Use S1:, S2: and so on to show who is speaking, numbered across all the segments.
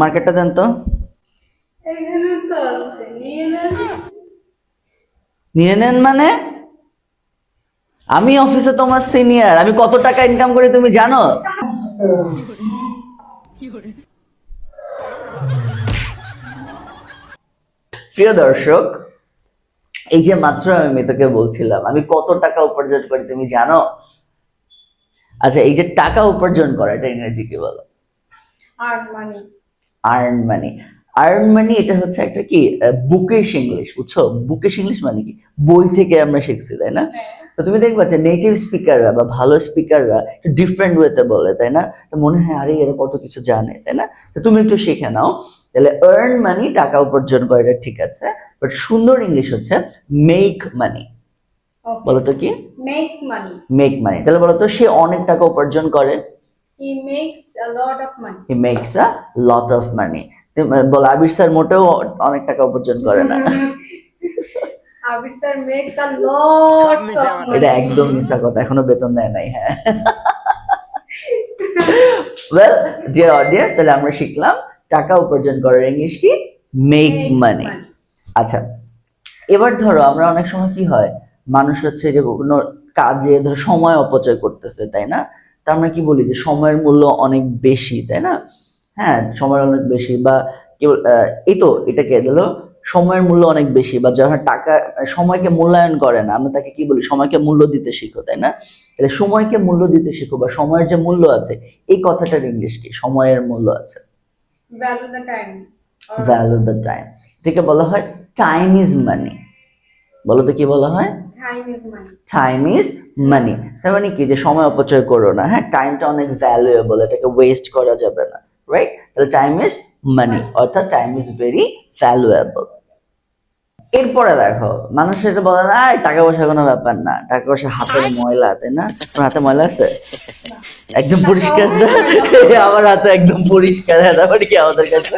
S1: মার্কেটটা দেন তো।
S2: এখানে তো আছে নিয়ে নেন।
S1: নিয়ে নেন মানে? আমি অফিসে তোমার সিনিয়র আমি কত টাকা ইনকাম করি তুমি জানো? প্রিয় দর্শক এই যে মাত্র আমি মিতাকে বলছিলাম আমি কত টাকা উপার্জন করি তুমি জানো? আচ্ছা এই যে টাকা উপার্জন করা এটা ইংরেজি কি বলো?
S2: আর মানি
S1: আর্ন মানি আর্ন মানি এটা হচ্ছে একটা কি বুকেশ ইংলিশ বুঝছ? বুকেশ ইংলিশ মানে কি? বই থেকে আমরা শিখছি তাই না? তো তুমি দেখবা যে নেটিভ স্পিকাররা বা ভালো স্পিকাররা একটু ডিফারেন্ট ওয়েতে বলে তাই না? মনে হয় আরে এরা কত কিছু জানে তাই না? তো তুমি একটু শিখে নাও। তাহলে আর্ন মানি টাকা উপার্জন করে এটা ঠিক আছে বাট সুন্দর ইংলিশ হচ্ছে মেক মানি বলো তো কি?
S2: মেক মানি
S1: মেক মানি তাহলে বলো তো সে অনেক টাকা উপার্জন করে
S2: he makes a lot of money
S1: he makes a lot of money বলো আবির স্যার মোটেও অনেক টাকা উপার্জন করে না।
S2: Abir sir makes a lots of money
S1: এটা একদম মিশা কথা এখনও বেতন দেয় নাই হ্যাঁ। ওয়েল ডিয়ার অডিয়েন্স তাহলে আমরা শিখলাম টাকা উপার্জন করার ইংলিশ কি? মেক মানি আচ্ছা এবার ধরো আমরা অনেক সময় কি হয় মানুষ হচ্ছে যে কোনো কাজে ধর সময় অপচয় করতেছে তাই না? তা আমরা কি বলি যে সময়ের মূল্য অনেক বেশি তাই না? হ্যাঁ সময় অনেক বেশি বা কেবল এই তো এটাকে ধরো সময়ের মূল্য অনেক বেশি বা যখন টাকা সময়কে মূল্যায়ন করে না আমরা তাকে কি বলি? সময়কে মূল্য দিতে শিখো তাই না? তাহলে সময়কে মূল্য দিতে শিখো বা সময়ের যে মূল্য আছে এই কথাটার ইংলিশ কি? সময়ের মূল্য আছে।
S2: Value the time
S1: value the time এটাকে বলা হয় টাইম ইজ মানি বলো তো কি বলা হয়?
S2: টাইম ইজ মানি
S1: তার মানে কি? যে সময় অপচয় করো না। হ্যাঁ টাইমটা অনেক ভ্যালুয়েবল এটাকে ওয়েস্ট করা যাবে না রাইট তাহলে টাইম ইজ মানি অর্থাৎ টাইম ইজ ভেরি ভ্যালুয়েবল এরপরে দেখো মানুষ এটা বলে না টাকা পয়সা কোনো ব্যাপার না। টাকা পয়সা হাতের ময়লা তাই না? তোমার হাতে ময়লা আছে? একদম পরিষ্কার আমার হাতে একদম পরিষ্কার তারপরে কি আমাদের কাছে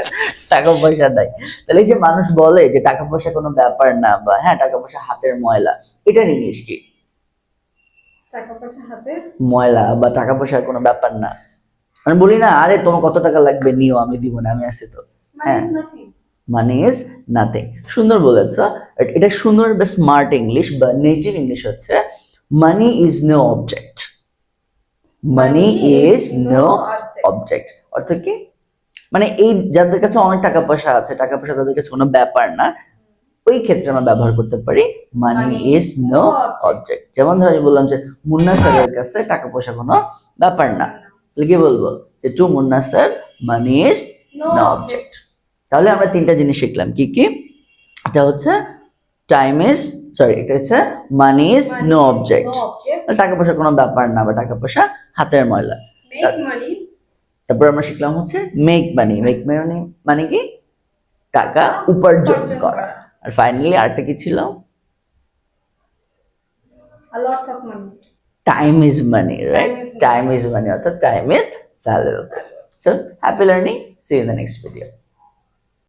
S1: টাকা পয়সা নাই? তাহলে এই যে মানুষ বলে যে টাকা পয়সা কোনো ব্যাপার না বা হ্যাঁ টাকা পয়সা হাতের ময়লা এটার ইংলিশ কি?
S2: টাকা পয়সা
S1: ময়লা বা টাকা পয়সার কোনো ব্যাপার না। আমি বলি না আরে তোমার কত টাকা লাগবে? নিও আমি দিব না আমি আছি তো। হ্যাঁ। মানি ইজ নাথিং সুন্দর বলেছ। এটা সুন্দর বা স্মার্ট ইংলিশ বা নেটিভ ইংলিশ হচ্ছে money is no object money is no object অর্থাৎ কি? মানে এই যাদের কাছে অনেক টাকা পয়সা আছে টাকা পয়সা তাদের কাছে কোনো ব্যাপার না। ওই ক্ষেত্রে আমরা ব্যবহার করতে পারি মানি ইজ নো অবজেক্ট যেমন ধরো আমি বললাম যে মুন্না স্যারের কাছে টাকা পয়সা কোনো ব্যাপার না। তাহলে কি বলব? যে to Munna sir money is
S2: no object
S1: তাহলে আমরা তিনটা জিনিস শিখলাম। কি কি? এটা হচ্ছে টাইম ইজ সরি এটা হচ্ছে মানি ইজ নো অবজেক্ট টাকা পয়সা কোনো ব্যাপার না বা টাকা পয়সা হাতের ময়লা। তারপর আমরা শিখলাম হচ্ছে মেক মানি মেক মানি মানে কি? টাকা উপার্জন করা। আর ফাইনালি আরেকটা কি ছিল? Time is money right time is money অর্থাৎ time is valuable so happy learning see in the next video